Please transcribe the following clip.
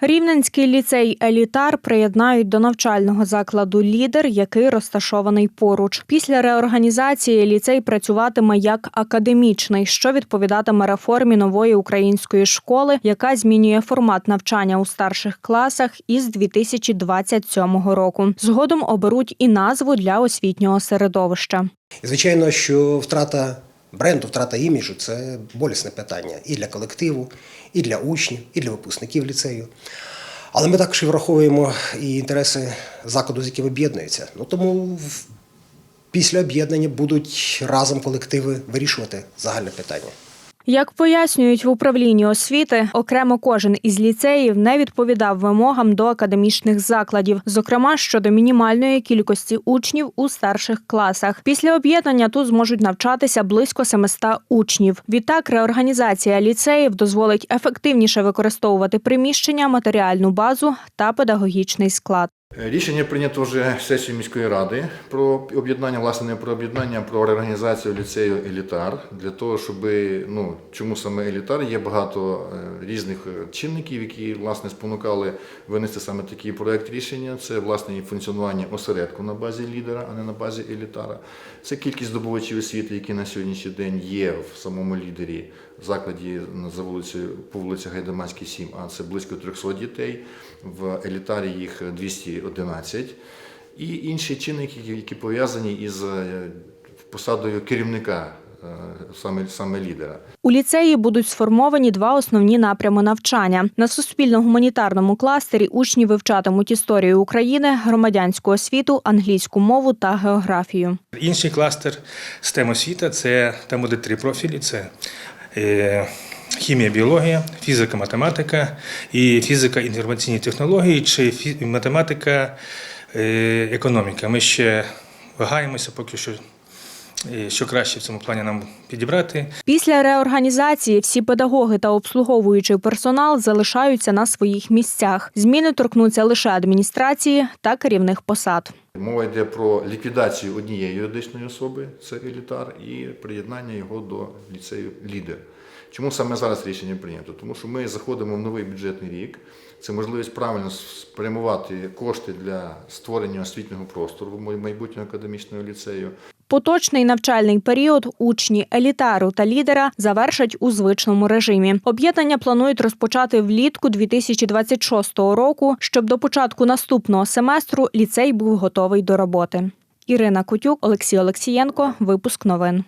Рівненський ліцей Елітар приєднають до навчального закладу Лідер, який розташований поруч. Після реорганізації ліцей працюватиме як академічний, що відповідатиме реформі нової української школи, яка змінює формат навчання у старших класах із 2027 року. Згодом оберуть і назву для освітнього середовища. Звичайно, що втрата бренду, втрата іміджу це болісне питання і для колективу, і для учнів, і для випускників ліцею. Але ми також і враховуємо і інтереси закладу, з яким об'єднуються. Ну тому після об'єднання будуть разом колективи вирішувати загальне питання. Як пояснюють в управлінні освіти, окремо кожен із ліцеїв не відповідав вимогам до академічних закладів, зокрема щодо мінімальної кількості учнів у старших класах. Після об'єднання тут зможуть навчатися близько 700 учнів. Відтак, реорганізація ліцеїв дозволить ефективніше використовувати приміщення, матеріальну базу та педагогічний склад. Рішення прийнято вже сесією міської ради про об'єднання, власне, не про об'єднання, а про реорганізацію ліцею елітар. Для того, щоб ну чому саме елітар, є багато е, різних е, чинників, які власне спонукали винести саме такий проект рішення. Це власне і функціонування осередку на базі лідера, а не на базі елітара. Це кількість здобувачів освіти, які на сьогоднішній день є в самому лідері в закладі за вулицею по вулиці Гайдамацькій, 7, а це близько 300 дітей. В елітарі їх 211. І інші чинники, які- пов'язані із е, посадою керівника е, саме, саме лідера. У ліцеї будуть сформовані два основні напрями навчання. На суспільно-гуманітарному кластері учні вивчатимуть історію України, громадянську освіту, англійську мову та географію. Інший кластер STEM освіта це там буде три профілі: це е, хімія, біологія, фізика, математика і фізика інформаційні технології чи математика, е, економіка. Ми ще вагаємося поки що. Що краще в цьому плані нам підібрати. Після реорганізації всі педагоги та обслуговуючий персонал залишаються на своїх місцях. Зміни торкнуться лише адміністрації та керівних посад. Мова йде про ліквідацію однієї юридичної особи, це елітар, і приєднання його до ліцею лідер. Чому саме зараз рішення прийнято? Тому що ми заходимо в новий бюджетний рік. Це можливість правильно спрямувати кошти для створення освітнього простору в майбутнього академічного ліцею. Поточний навчальний період учні елітару та лідера завершать у звичному режимі. Об'єднання планують розпочати влітку 2026 року, щоб до початку наступного семестру ліцей був готовий до роботи. Ірина Кутюк, Олексій Олексієнко. Випуск новин.